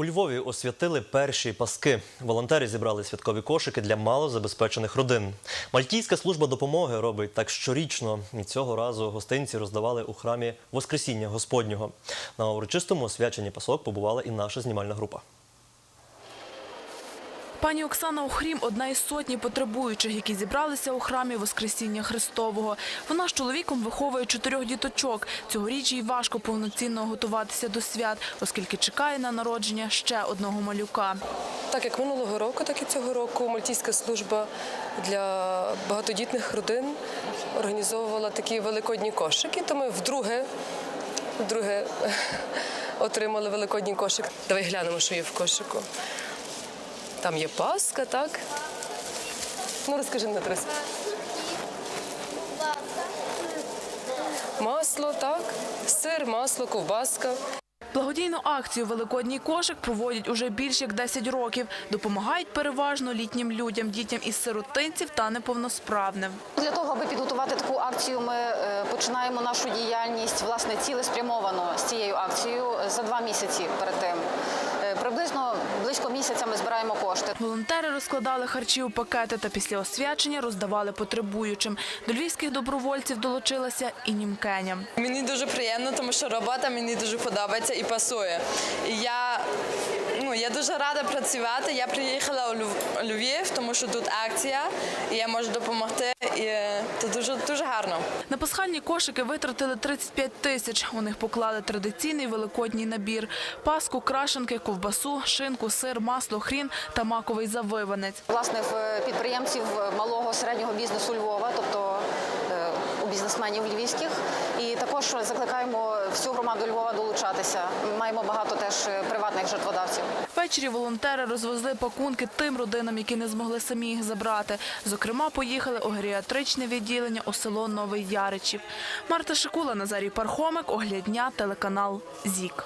У Львові освятили перші паски. Волонтери зібрали святкові кошики для малозабезпечених родин. Мальтійська служба допомоги робить так щорічно. Цього разу гостинці роздавали у храмі Воскресіння Господнього. На урочистому освяченні пасок побувала і наша знімальна група. Пані Оксана Охрім – одна із сотні потребуючих, які зібралися у храмі Воскресіння Христового. Вона з чоловіком виховує чотирьох діточок. Цьогоріч їй важко повноцінно готуватися до свят, оскільки чекає на народження ще одного малюка. Так як минулого року, так і цього року Мальтійська служба для багатодітних родин організовувала такі великодні кошики. То ми вдруге, вдруге отримали великодній кошик. Давай глянемо, що є в кошику. Там є паска, так? Ну, розкажи мені трис. Масло, так, сир, масло, ковбаска. Благодійну акцію «Великодній кошик» проводять уже більш як 10 років. Допомагають переважно літнім людям, дітям із сиротинців та неповносправним. Для того, аби підготувати таку акцію, ми е, починаємо нашу діяльність власне цілеспрямовано з цією акцією за два місяці перед тим. Е, Приблизно близько місяця ми збираємо кошти. Волонтери розкладали харчі у пакети та після освячення роздавали потребуючим. До львівських добровольців долучилася і німкеня. Мені дуже приємно, тому що робота мені дуже подобається і пасує. І я, ну, я дуже рада працювати. Я приїхала у Льв- Львів, тому що тут акція, і я можу допомогти. І це дуже, дуже гарно. На пасхальні кошики витратили 35 тисяч. У них поклали традиційний великодній набір – паску, крашенки, ковбасу, шинку, сир, масло, хрін та маковий завиванець. Власне, в підприємців малого середнього бізнесу Львова, тобто е, у бізнесменів львівських. Також закликаємо всю громаду Львова долучатися. Маємо багато теж приватних жертводавців. Ввечері волонтери розвезли пакунки тим родинам, які не змогли самі їх забрати. Зокрема, поїхали у геріатричне відділення у село Новий Яричів. Марта Шикула, Назарій Пархомик, Оглядня, телеканал ЗІК.